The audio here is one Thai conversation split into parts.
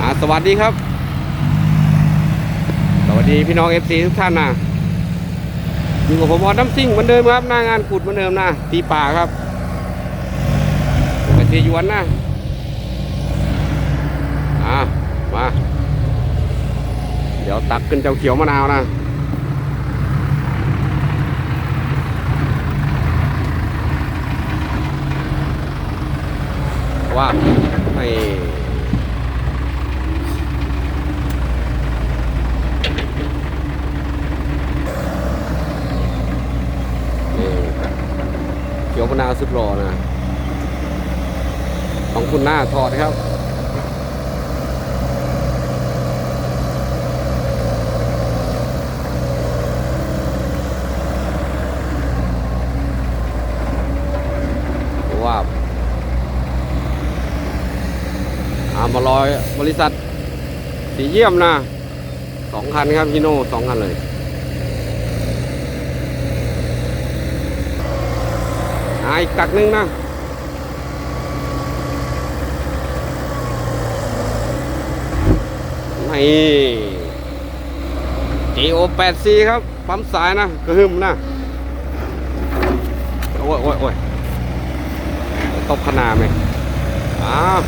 อ่าสวัสดีครับ สวัสดีพี่น้อง FC ทุกท่านนะอยู่กับผมออดน้ำซิ่งเหมือนเดิมครับ หน้างานขุดเหมือนเดิมนะตีป่าครับกระเทียวนนะอ่ามา เดี๋ยวตักขึ้นเจ้าเขียวมะนาวนะว่าไม่นี่เขียวมะนาว สุดหล่อนะ ของคุณหน้าถอดครับว่าอามาลอยบริษัทสีเยี่ยมนะสองคันครับพี่โน่สองคันเลย อ่าอีกตักนึงนะนี่ GO 8 C ครับปั๊มสายนะกระหึ่มนะโอ้ยโอ้ยโอ้ยตบขนาดไหมอ้าว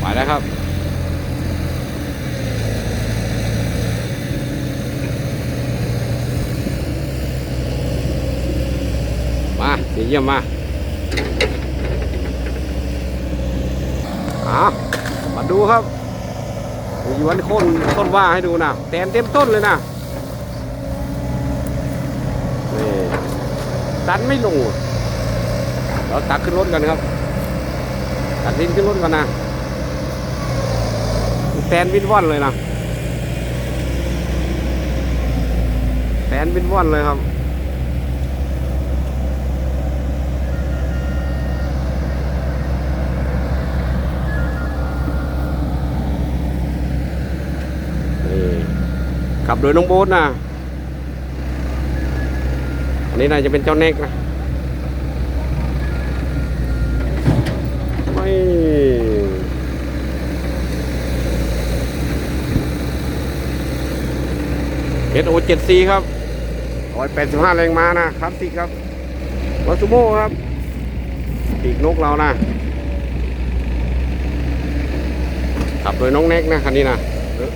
ไปแล้วครับ มา สีเยี่ยมมาอะมาดูครับมีวันโค่นต้นว่าให้ดูนะแตนเต็มต้นเลยนะนี่ดันไม่ลงเราตักขึ้นรถกันครับ ตักดินขึ้นรถกันนะแตนวินว่อนเลยนะแตนวินว่อนเลยครับ ขับโดยน้องโบ๊ทนะอันนี้น่าจะเป็นเจ้าเน็กนะไม่เอสโอเจ็ดซีครับร้อยแปดสิบห้าแรงม้านะคลาสสิครับวัสุโม่ครับปีกนกเรานะขับโดยน้องเน็กนะคันนี้นะเออ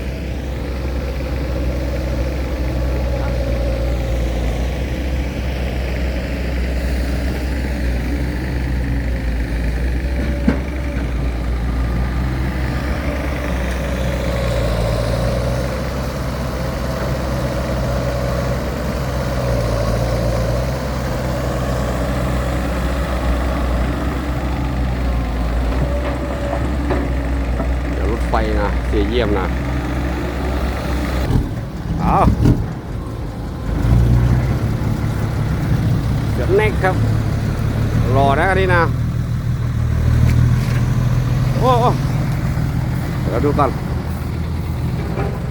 เดี๋ยวรถไฟนะเสี ยเยี่ยมนะเอาเดี๋ยวเน็กครับ รอนะอันนี้นะโอ้โอ้เดี๋ยวดูกัน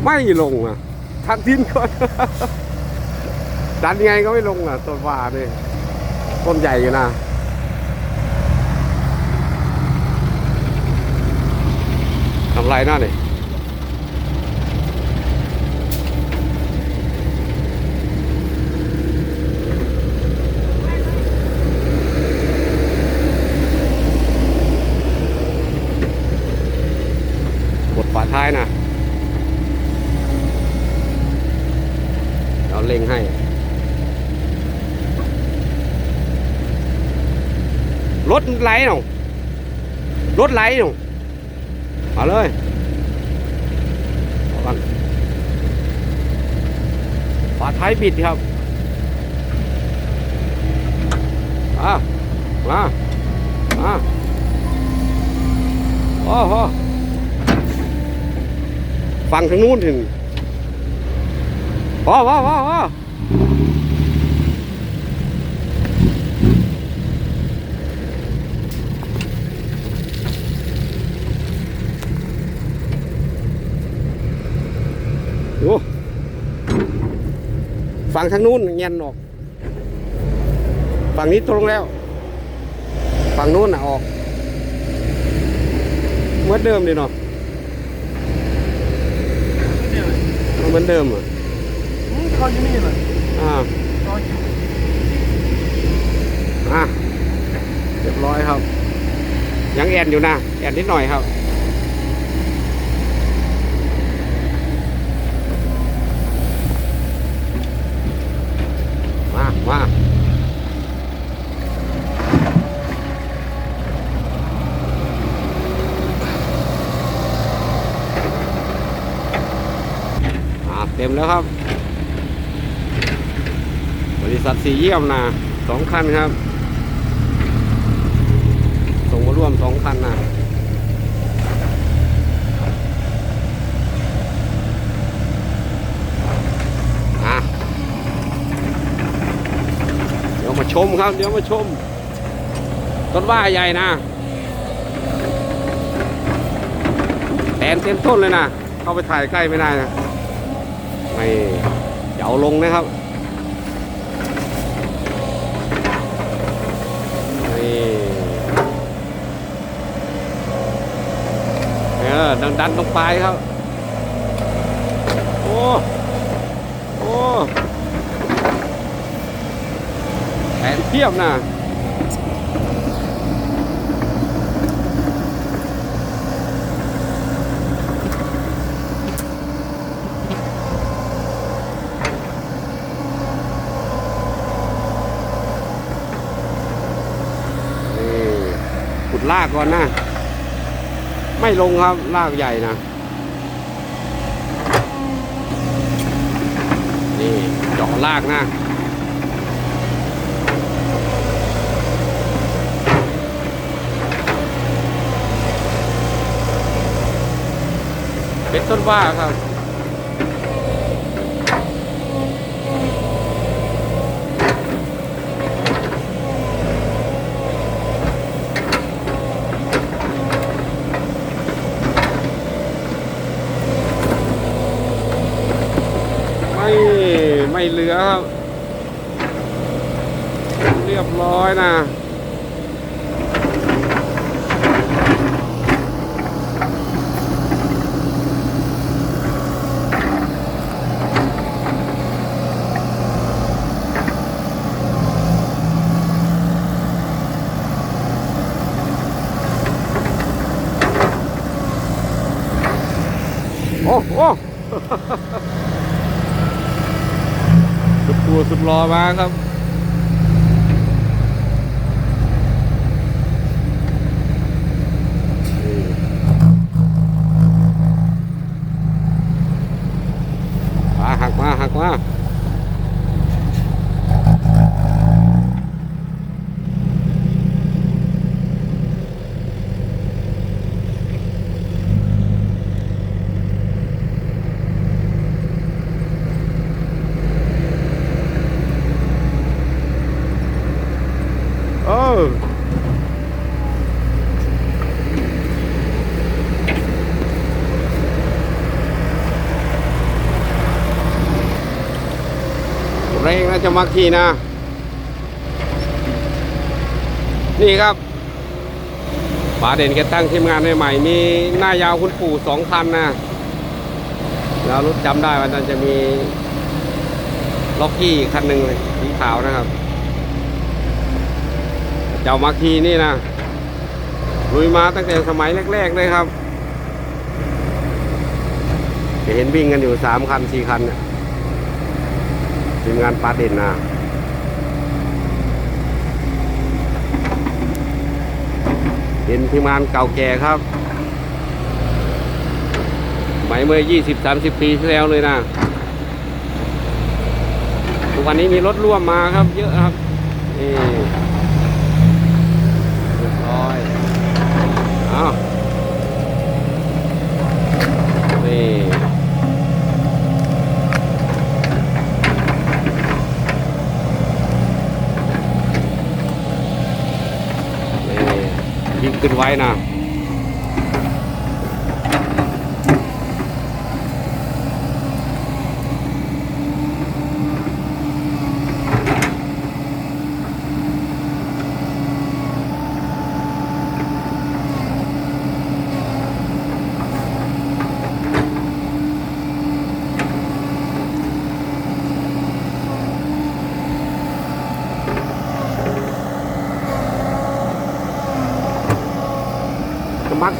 ไม่ลงอะทักทิ้นก่อนดันไงก็ไม่ลงอะต้นว่านี่ต้นใหญ่อยู่นะทำไรหน้าเนี่ยบดฝาท้ายนะ เราเล็งให้รถไหลหนองรถไหลหนองมาเลยเอากันฝาท้ายบิดครับมามามาโอ้โหฝั่งทางนู้นถึง พอพอพอพอโอ้ฝั่งทางนู้นเงียนออก ฝั่งนี้ตรงแล้ว ฝั่งนู้นน่ะออกเหมือนเดิมดีเนาะเหมือนเดิมอะ เขาอยู่นี่เลยอ่าเขาอยู่อะเรียบร้อยครับ ยังแอนอยู่นะแอนนิดหน่อยครับมามาอ่าเต็มแล้วครับบ ริษัทสีเยี่ยมนะสองคันครับ ส่งมาร่วมสองคันนะเดี๋ยวมาชมครับ เดี๋ยวมาชม ต้นว่าใหญ่นะแตนเต็มต้นเลยนะ เข้าไปถ่ายใกล้ไม่ได้นะ ไม่จะเอาลงนะครับ นี่เออ ดันดันตรงปลายครับ โอ้ โอ้แผนเทียบนะขุดลากก่อนนะ ไม่ลงครับลากใหญ่นะ นี่เจาะลากนะเป็นต้นว่าครับ ไม่ ไม่เห ลือครับ เรียบร้อยนะ โอ้โอ้ ล้อมาครับมาหักมาหักมาเออเร่งนะจะมาขี่นะ นี่ครับป๋าเด่นแกตั้งทีมงานใหม่ๆมีหน้ายาวคุณปู่สองคันนะแล้วรถจำได้วันนั้นจะมีล็อกกี้คันหนึ่งเลยสีขาวนะครับ เจ้ามาคีนี่นะลุยมาตั้งแต่สมัยแรกๆเลยครับจะเห็นวิ่งกันอยู่สามคันสี่คันเนี่ย ทีมงานปาเด่นนะเป็นทีมงานเก่าแก่ครับสมัยเมื่อ 20-30 ปีที่แล้วเลยนะ ทุกวันนี้มีรถร่วมมาครับ เยอะครับนี่เรียบร้อยเอานี่นี่ยิง ขึ้นไว้นะ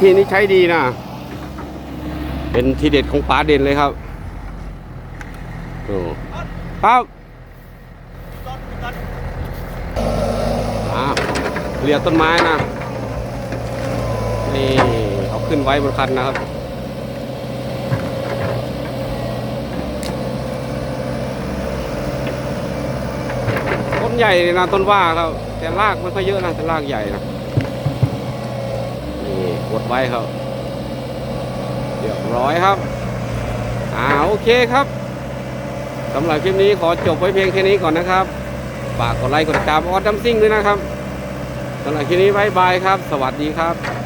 ทีนี้ใช้ดีนะ เป็นทีเด็ดของป๋าเด่นเลยครับโอ้ครับอ่าเลียต้นไม้นะ นี่เอาขึ้นไว้บนคันนะครับต้นใหญ่นะต้นว่าครับแต่รากไม่ค่อยเยอะนะแต่รากใหญ่นะ นี่กดไว้ครับเรียบร้อยครับอ่าโอเคครับสำหรับคลิปนี้ขอจบไว้เพียงแค่นี้ก่อนนะครับฝากกดไลค์กดติดตามออดดัมซิ่งด้วยนะครับสำหรับคลิปนี้บายบายครับ สวัสดีครับ